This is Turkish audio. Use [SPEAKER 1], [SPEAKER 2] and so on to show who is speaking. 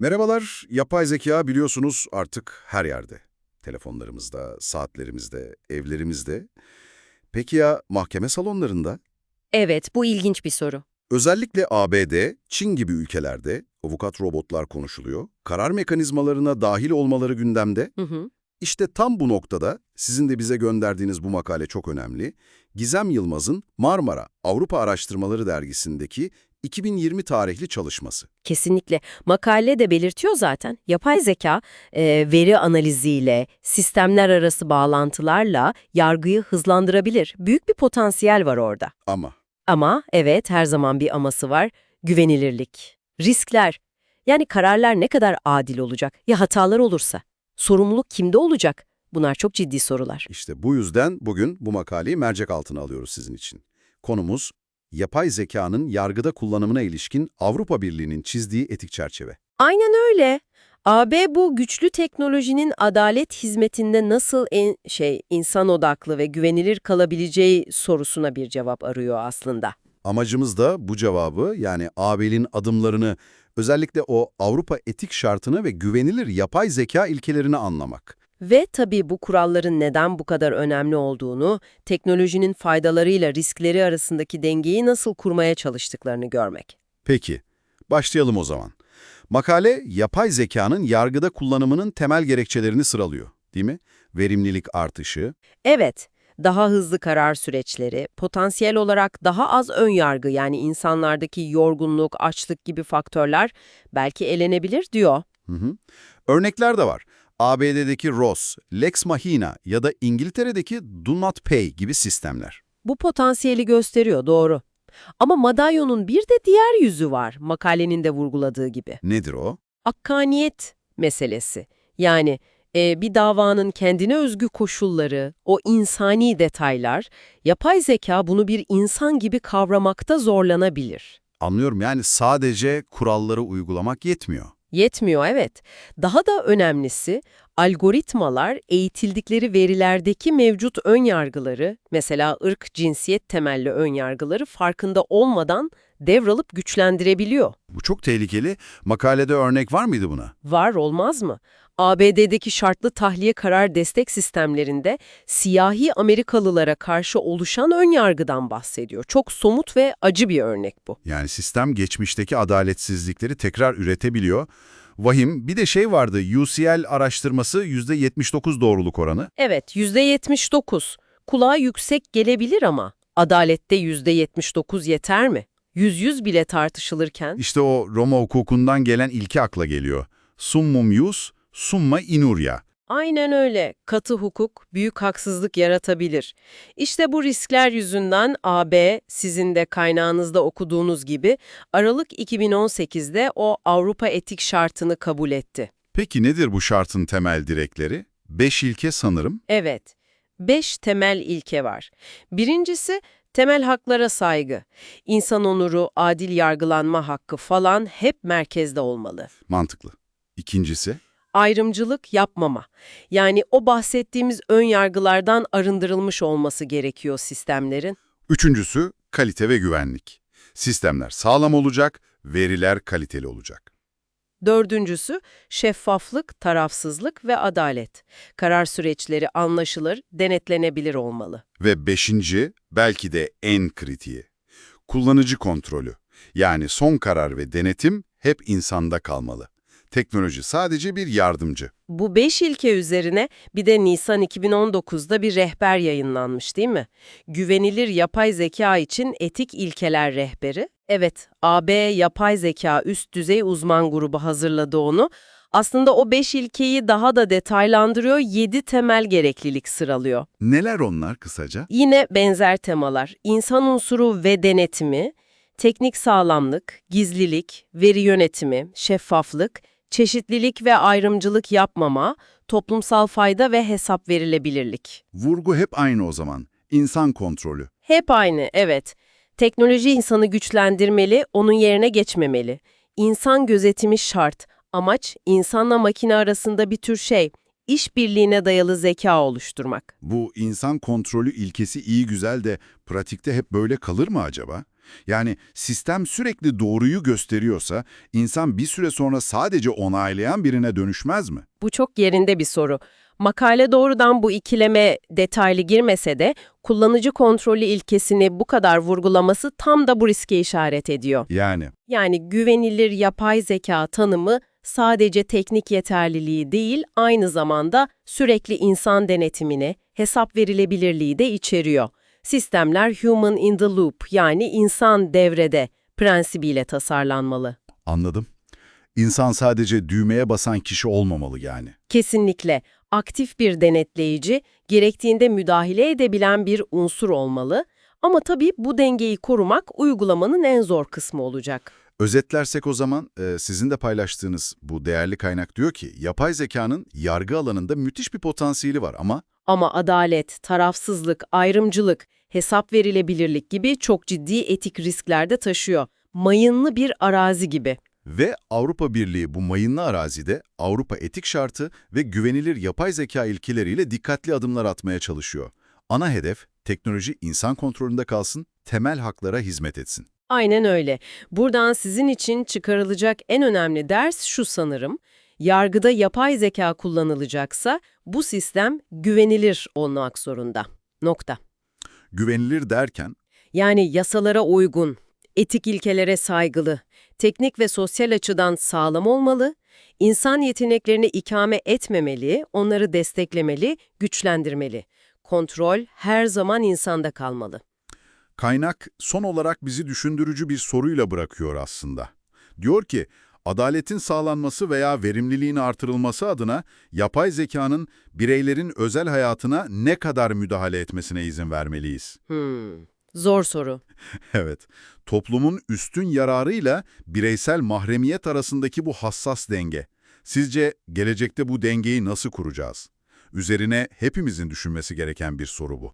[SPEAKER 1] Merhabalar, yapay zeka biliyorsunuz artık her yerde. Telefonlarımızda, saatlerimizde, evlerimizde. Peki ya mahkeme salonlarında?
[SPEAKER 2] Evet, bu ilginç bir soru.
[SPEAKER 1] Özellikle ABD, Çin gibi ülkelerde avukat robotlar konuşuluyor. Karar mekanizmalarına dahil olmaları gündemde.
[SPEAKER 2] Hı hı.
[SPEAKER 1] İşte tam bu noktada sizin de bize gönderdiğiniz bu makale çok önemli. Gizem Yılmaz'ın Marmara Avrupa Araştırmaları dergisindeki 2020 tarihli çalışması.
[SPEAKER 2] Kesinlikle. Makale de belirtiyor zaten. Yapay zeka, e, veri analiziyle, sistemler arası bağlantılarla yargıyı hızlandırabilir. Büyük bir potansiyel var orada.
[SPEAKER 1] Ama
[SPEAKER 2] Ama evet, her zaman bir aması var. Güvenilirlik, riskler. Yani kararlar ne kadar adil olacak? Ya hatalar olursa? Sorumluluk kimde olacak? Bunlar çok ciddi sorular.
[SPEAKER 1] işte bu yüzden bugün bu makaleyi mercek altına alıyoruz sizin için. Konumuz, yapay zekanın yargıda kullanımına ilişkin Avrupa Birliği'nin çizdiği etik çerçeve.
[SPEAKER 2] Aynen öyle. AB bu güçlü teknolojinin adalet hizmetinde nasıl en şey insan odaklı ve güvenilir kalabileceği sorusuna bir cevap arıyor aslında.
[SPEAKER 1] Amacımız da bu cevabı yani AB'nin adımlarını, özellikle o Avrupa etik şartını ve güvenilir yapay zeka ilkelerini anlamak.
[SPEAKER 2] Ve tabii bu kuralların neden bu kadar önemli olduğunu, teknolojinin faydalarıyla riskleri arasındaki dengeyi nasıl kurmaya çalıştıklarını görmek.
[SPEAKER 1] Peki, başlayalım o zaman. Makale, yapay zekanın yargıda kullanımının temel gerekçelerini sıralıyor, değil mi? Verimlilik artışı,
[SPEAKER 2] Evet, daha hızlı karar süreçleri, potansiyel olarak daha az ön yargı yani insanlardaki yorgunluk, açlık gibi faktörler belki elenebilir diyor.
[SPEAKER 1] Hı hı. Örnekler de var. ABD'deki ROS, Lex Machina ya da İngiltere'deki Do Not Pay gibi sistemler.
[SPEAKER 2] Bu potansiyeli gösteriyor, doğru. Ama madalyonun bir de diğer yüzü var, makalenin de vurguladığı gibi.
[SPEAKER 1] Nedir o?
[SPEAKER 2] Hakkaniyet meselesi. Yani e, bir davanın kendine özgü koşulları, o insani detaylar, yapay zeka bunu bir insan gibi kavramakta zorlanabilir.
[SPEAKER 1] Anlıyorum yani sadece kuralları uygulamak yetmiyor.
[SPEAKER 2] Yetmiyor evet. Daha da önemlisi algoritmalar eğitildikleri verilerdeki mevcut önyargıları, mesela ırk, cinsiyet temelli önyargıları farkında olmadan devralıp güçlendirebiliyor.
[SPEAKER 1] Bu çok tehlikeli. Makalede örnek var mıydı buna?
[SPEAKER 2] Var olmaz mı? ABD'deki şartlı tahliye karar destek sistemlerinde siyahi Amerikalılara karşı oluşan önyargıdan bahsediyor. Çok somut ve acı bir örnek bu.
[SPEAKER 1] Yani sistem geçmişteki adaletsizlikleri tekrar üretebiliyor. Vahim bir de şey vardı UCL araştırması %79 doğruluk oranı.
[SPEAKER 2] Evet, %79. Kulağa yüksek gelebilir ama adalette %79 yeter mi? Yüz yüz bile tartışılırken
[SPEAKER 1] İşte o Roma hukukundan gelen ilke akla geliyor. Summum ius, summa inuria.
[SPEAKER 2] Aynen öyle. Katı hukuk büyük haksızlık yaratabilir. İşte bu riskler yüzünden AB, sizin de kaynağınızda okuduğunuz gibi, Aralık 2018'de o Avrupa etik şartını kabul etti.
[SPEAKER 1] Peki nedir bu şartın temel direkleri? Beş ilke sanırım.
[SPEAKER 2] Evet, beş temel ilke var. Birincisi, temel haklara saygı. İnsan onuru, adil yargılanma hakkı falan hep merkezde olmalı.
[SPEAKER 1] Mantıklı. İkincisi?
[SPEAKER 2] ayrımcılık yapmama. Yani o bahsettiğimiz ön yargılardan arındırılmış olması gerekiyor sistemlerin.
[SPEAKER 1] Üçüncüsü kalite ve güvenlik. Sistemler sağlam olacak, veriler kaliteli olacak.
[SPEAKER 2] Dördüncüsü şeffaflık, tarafsızlık ve adalet. Karar süreçleri anlaşılır, denetlenebilir olmalı.
[SPEAKER 1] Ve beşinci, belki de en kritiği. Kullanıcı kontrolü. Yani son karar ve denetim hep insanda kalmalı. Teknoloji sadece bir yardımcı.
[SPEAKER 2] Bu beş ilke üzerine bir de Nisan 2019'da bir rehber yayınlanmış değil mi? Güvenilir yapay zeka için etik ilkeler rehberi. Evet, AB Yapay Zeka Üst Düzey Uzman Grubu hazırladı onu. Aslında o beş ilkeyi daha da detaylandırıyor, yedi temel gereklilik sıralıyor.
[SPEAKER 1] Neler onlar kısaca?
[SPEAKER 2] Yine benzer temalar, insan unsuru ve denetimi, teknik sağlamlık, gizlilik, veri yönetimi, şeffaflık, çeşitlilik ve ayrımcılık yapmama, toplumsal fayda ve hesap verilebilirlik.
[SPEAKER 1] Vurgu hep aynı o zaman. İnsan kontrolü.
[SPEAKER 2] Hep aynı, evet. Teknoloji insanı güçlendirmeli, onun yerine geçmemeli. İnsan gözetimi şart. Amaç, insanla makine arasında bir tür şey, işbirliğine dayalı zeka oluşturmak.
[SPEAKER 1] Bu insan kontrolü ilkesi iyi güzel de pratikte hep böyle kalır mı acaba? Yani sistem sürekli doğruyu gösteriyorsa insan bir süre sonra sadece onaylayan birine dönüşmez mi?
[SPEAKER 2] Bu çok yerinde bir soru. Makale doğrudan bu ikileme detaylı girmese de kullanıcı kontrolü ilkesini bu kadar vurgulaması tam da bu riske işaret ediyor.
[SPEAKER 1] Yani
[SPEAKER 2] Yani güvenilir yapay zeka tanımı sadece teknik yeterliliği değil, aynı zamanda sürekli insan denetimini, hesap verilebilirliği de içeriyor. Sistemler human in the loop yani insan devrede prensibiyle tasarlanmalı.
[SPEAKER 1] anladım. İnsan sadece düğmeye basan kişi olmamalı yani.
[SPEAKER 2] Kesinlikle aktif bir denetleyici, gerektiğinde müdahale edebilen bir unsur olmalı. Ama tabii bu dengeyi korumak uygulamanın en zor kısmı olacak.
[SPEAKER 1] Özetlersek o zaman e, sizin de paylaştığınız bu değerli kaynak diyor ki yapay zekanın yargı alanında müthiş bir potansiyeli var ama
[SPEAKER 2] Ama adalet, tarafsızlık, ayrımcılık, hesap verilebilirlik gibi çok ciddi etik riskler de taşıyor. Mayınlı bir arazi gibi.
[SPEAKER 1] Ve Avrupa Birliği bu mayınlı arazide Avrupa etik şartı ve güvenilir yapay zeka ilkeleriyle dikkatli adımlar atmaya çalışıyor. Ana hedef teknoloji insan kontrolünde kalsın, temel haklara hizmet etsin.
[SPEAKER 2] Aynen öyle. Buradan sizin için çıkarılacak en önemli ders şu sanırım. Yargıda yapay zeka kullanılacaksa bu sistem güvenilir olmak zorunda. Nokta.
[SPEAKER 1] Güvenilir derken
[SPEAKER 2] Yani yasalara uygun, etik ilkelere saygılı, teknik ve sosyal açıdan sağlam olmalı, insan yeteneklerini ikame etmemeli, onları desteklemeli, güçlendirmeli. Kontrol her zaman insanda kalmalı.
[SPEAKER 1] Kaynak son olarak bizi düşündürücü bir soruyla bırakıyor aslında. Diyor ki, adaletin sağlanması veya verimliliğin artırılması adına yapay zekanın bireylerin özel hayatına ne kadar müdahale etmesine izin vermeliyiz?
[SPEAKER 2] Hmm, zor soru.
[SPEAKER 1] Evet, toplumun üstün yararıyla bireysel mahremiyet arasındaki bu hassas denge. Sizce gelecekte bu dengeyi nasıl kuracağız? Üzerine hepimizin düşünmesi gereken bir soru bu.